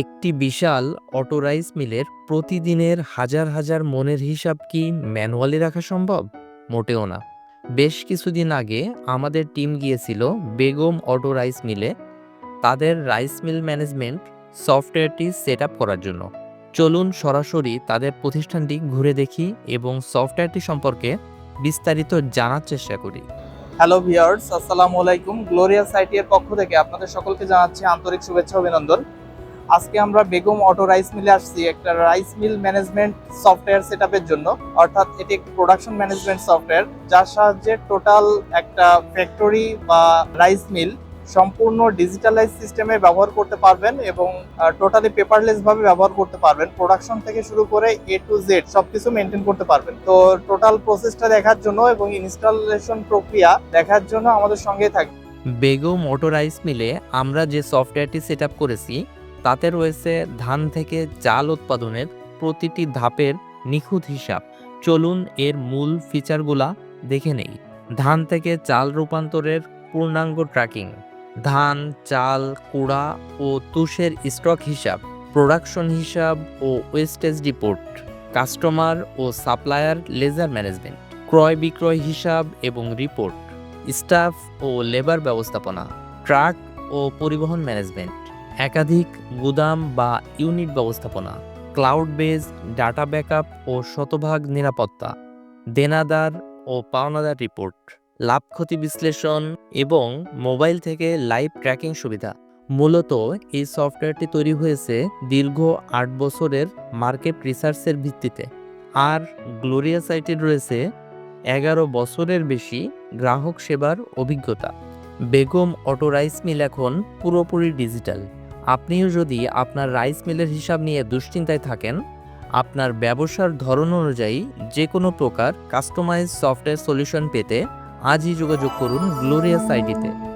একটি বিশাল auto rice মিলের প্রতিদিনের হাজার হাজার মনের হিসাব কি ম্যানুয়ালি রাখা সম্ভব? মোটেও না। বেশ কিছুদিন আগে আমাদের টিম গিয়েছিল বেগম অটো রাইস মিলে তাদের রাইস মিল ম্যানেজমেন্ট সফটওয়্যারটি সেট করার জন্য। চলুন সরাসরি তাদের প্রতিষ্ঠানটি ঘুরে দেখি এবং সফটওয়্যারটি সম্পর্কে বিস্তারিত জানার চেষ্টা করি। হ্যালো ভিউয়ার্স আসসালামু আলাইকুম। গ্লোরিয়া সাইটি এর পক্ষ থেকে আপনাদের সকলকে জানাচ্ছি আন্তরিক শুভেচ্ছা অভিনন্দন। আজকে আমরা বেগম অটো রাইস মিলে আসছি একটা রাইস মিল ম্যানেজমেন্ট সফটওয়্যার সেটআপের জন্য। অর্থাৎ এটি একটি প্রোডাকশন ম্যানেজমেন্ট সফটওয়্যার যার সাহায্যে টোটাল একটা ফ্যাক্টরি বা রাইস মিল সম্পূর্ণ ডিজিটালাইজ সিস্টেমে ব্যবহার করতে পারবেন এবং টোটালি পেপারলেস ভাবে ব্যবহার করতে পারবেন। প্রোডাকশন থেকে শুরু করে এ টু জেড সবকিছু মেনটেন করতে পারবেন। তো টোটাল প্রসেসটা দেখার জন্য এবং ইনস্টলেশন প্রক্রিয়া দেখার জন্য আমাদের সঙ্গে থাকবে বেগম অটো রাইস মিলে আমরা যে সফটওয়্যারটি সেট করেছি তাতে রয়েছে ধান থেকে চাল উৎপাদনের প্রতিটি ধাপের নিখুঁত হিসাব। চলুন এর মূল ফিচারগুলা দেখে নেই। ধান থেকে চাল রূপান্তরের পূর্ণাঙ্গ ট্র্যাকিং। ধান, চাল, কুড়া ও তুষের স্টক হিসাব, প্রোডাকশন হিসাব ও ওয়েস্টেজ রিপোর্ট, কাস্টমার ও সাপ্লায়ার লেজার ম্যানেজমেন্ট, ক্রয় বিক্রয় হিসাব এবং রিপোর্ট, স্টাফ ও লেবার ব্যবস্থাপনা, ট্রাক ও পরিবহন ম্যানেজমেন্ট একাধিক গুদাম বা ইউনিট ব্যবস্থাপনা, ক্লাউড বেজ ডাটা ব্যাকআপ ও শতভাগ নিরাপত্তা, দেনাদার ও পাওনাদার রিপোর্ট, লাভ ক্ষতি বিশ্লেষণ এবং মোবাইল থেকে লাইভ ট্র্যাকিং সুবিধা। মূলত এই সফটওয়্যারটি তৈরি হয়েছে দীর্ঘ আট বছরের মার্কেট রিসার্চের ভিত্তিতে। আর গ্লোরিয়া সাইটে রয়েছে এগারো বছরের বেশি গ্রাহক সেবার অভিজ্ঞতা। বেগম অটো রাইস মিল এখন পুরোপুরি ডিজিটাল। আপনিও যদি আপনার রাইস মিলের হিসাব নিয়ে দুশ্চিন্তায় থাকেন, আপনার ব্যবসার ধরন অনুযায়ী যে কোনো প্রকার কাস্টমাইজ সফটওয়্যার সলিউশন পেতে আজই যোগাযোগ করুন গ্লোরিয়াস আইডিতে।